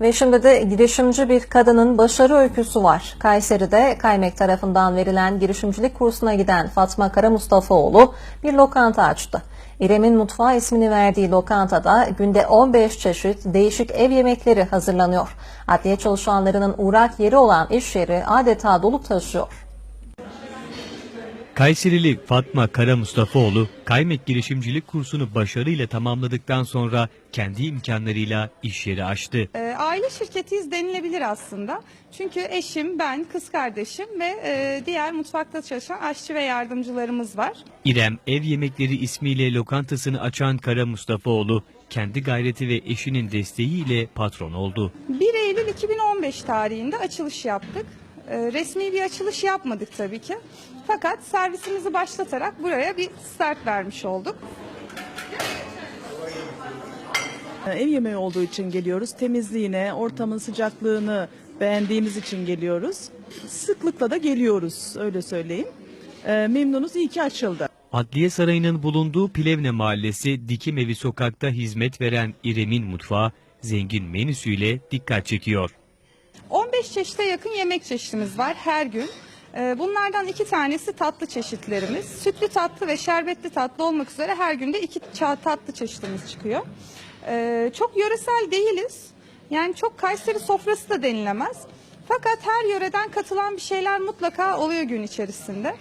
Ve şimdi de girişimci bir kadının başarı öyküsü var. Kayseri'de Kaymek tarafından verilen girişimcilik kursuna giden Fatma Kara Mustafaoğlu bir lokanta açtı. İrem'in Mutfağı ismini verdiği lokantada günde 15 çeşit değişik ev yemekleri hazırlanıyor. Adliye çalışanlarının uğrak yeri olan iş yeri adeta dolup taşıyor. Kayserili Fatma Kara Mustafaoğlu, Kaymek girişimcilik kursunu başarıyla tamamladıktan sonra kendi imkanlarıyla iş yeri açtı. E, aile şirketiyiz denilebilir aslında. Çünkü eşim, ben, kız kardeşim ve e, diğer mutfakta çalışan aşçı ve yardımcılarımız var. İrem Ev Yemekleri ismiyle lokantasını açan Kara Mustafaoğlu, kendi gayreti ve eşinin desteğiyle patron oldu. 1 Eylül 2015 tarihinde açılış yaptık. E, resmi bir açılış yapmadık tabii ki. Fakat servisimizi başlatarak buraya bir start vermiş olduk. Ev yemeği olduğu için geliyoruz. Temizliğine, ortamın sıcaklığını beğendiğimiz için geliyoruz. Sıklıkla da geliyoruz öyle söyleyeyim. Ee, memnunuz iyi ki açıldı. Adliye Sarayı'nın bulunduğu Plevne Mahallesi Dikim Evi sokakta hizmet veren İrem'in mutfağı zengin menüsüyle dikkat çekiyor. 15 çeşite yakın yemek çeşitimiz var her gün. Ee, Bunlardan iki tanesi tatlı çeşitlerimiz. Sütlü tatlı ve şerbetli tatlı olmak üzere her günde iki tatlı çeşitimiz çıkıyor. Ee, Çok yöresel değiliz. Yani çok Kayseri sofrası da denilemez. Fakat her yöreden katılan bir şeyler mutlaka oluyor gün içerisinde.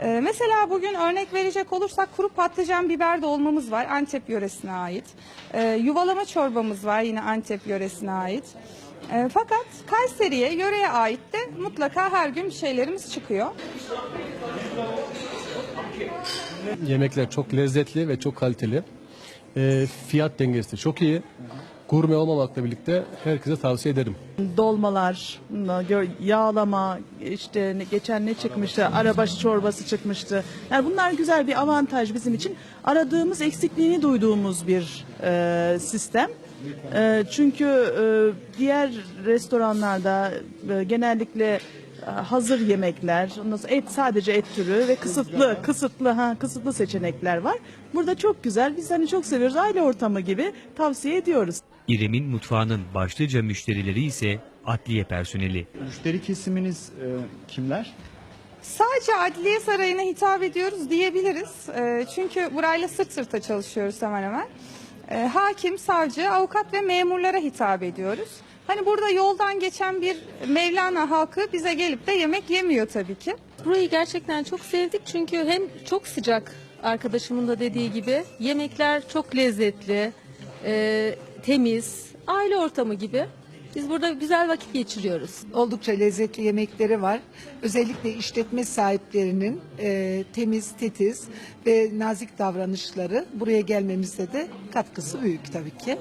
Ee, Mesela bugün örnek verecek olursak kuru patlıcan biber dolmamız var Antep yöresine ait. Ee, Yuvalama çorbamız var yine Antep yöresine ait. E, fakat Kayseri'ye, yöreye ait de mutlaka her gün bir şeylerimiz çıkıyor. Yemekler çok lezzetli ve çok kaliteli. Ee, fiyat dengesi de çok iyi. Gurme olmamakla birlikte herkese tavsiye ederim. Dolmalar, yağlama, işte geçen ne çıkmıştı, arabaşı çorbası çıkmıştı. Yani bunlar güzel bir avantaj bizim için. Aradığımız eksikliğini duyduğumuz bir e, sistem. E, çünkü e, diğer restoranlarda e, genellikle e, hazır yemekler, ondan sonra et sadece et türü ve kısıtlı kısıtlı ha kısıtlı seçenekler var. Burada çok güzel. Biz hani çok seviyoruz. Aile ortamı gibi tavsiye ediyoruz. İrem'in mutfağının başlıca müşterileri ise adliye personeli. Müşteri kesiminiz e, kimler? Sadece Adliye Sarayı'na hitap ediyoruz diyebiliriz. E, çünkü burayla sırt sırta çalışıyoruz hemen hemen. E, hakim, savcı, avukat ve memurlara hitap ediyoruz. Hani burada yoldan geçen bir Mevlana halkı bize gelip de yemek yemiyor tabii ki. Burayı gerçekten çok sevdik çünkü hem çok sıcak arkadaşımın da dediği gibi yemekler çok lezzetli, e, temiz, aile ortamı gibi. Biz burada güzel vakit geçiriyoruz. oldukça lezzetli yemekleri var. Özellikle işletme sahiplerinin e, temiz, titiz ve nazik davranışları buraya gelmemizde de katkısı büyük tabii ki.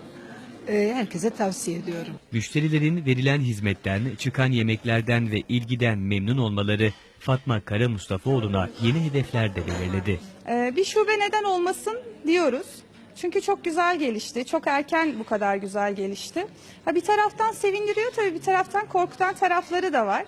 E, herkese tavsiye ediyorum. Müşterilerin verilen hizmetten, çıkan yemeklerden ve ilgiden memnun olmaları Fatma Kara Mustafaoğlu'na yeni hedefler de belirledi. Ee, bir şube neden olmasın diyoruz. Çünkü çok güzel gelişti. Çok erken bu kadar güzel gelişti. Ha bir taraftan sevindiriyor tabii bir taraftan korkutan tarafları da var.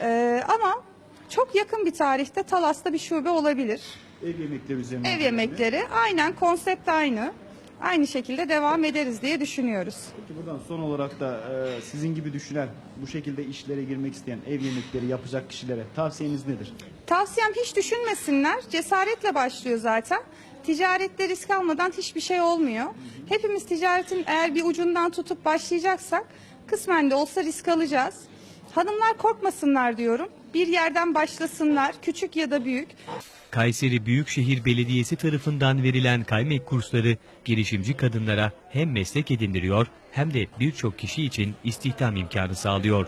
Ee, ama çok yakın bir tarihte Talas'ta bir şube olabilir. Ev yemekleri üzerine. Ev yemekleri aynen konsept aynı. Aynı şekilde devam ederiz diye düşünüyoruz. Peki buradan son olarak da e, sizin gibi düşünen, bu şekilde işlere girmek isteyen ev yemekleri yapacak kişilere tavsiyeniz nedir? Tavsiyem hiç düşünmesinler. Cesaretle başlıyor zaten. Ticarette risk almadan hiçbir şey olmuyor. Hepimiz ticaretin eğer bir ucundan tutup başlayacaksak kısmen de olsa risk alacağız. Hanımlar korkmasınlar diyorum. Bir yerden başlasınlar, küçük ya da büyük. Kayseri Büyükşehir Belediyesi tarafından verilen kaymek kursları girişimci kadınlara hem meslek edindiriyor hem de birçok kişi için istihdam imkanı sağlıyor.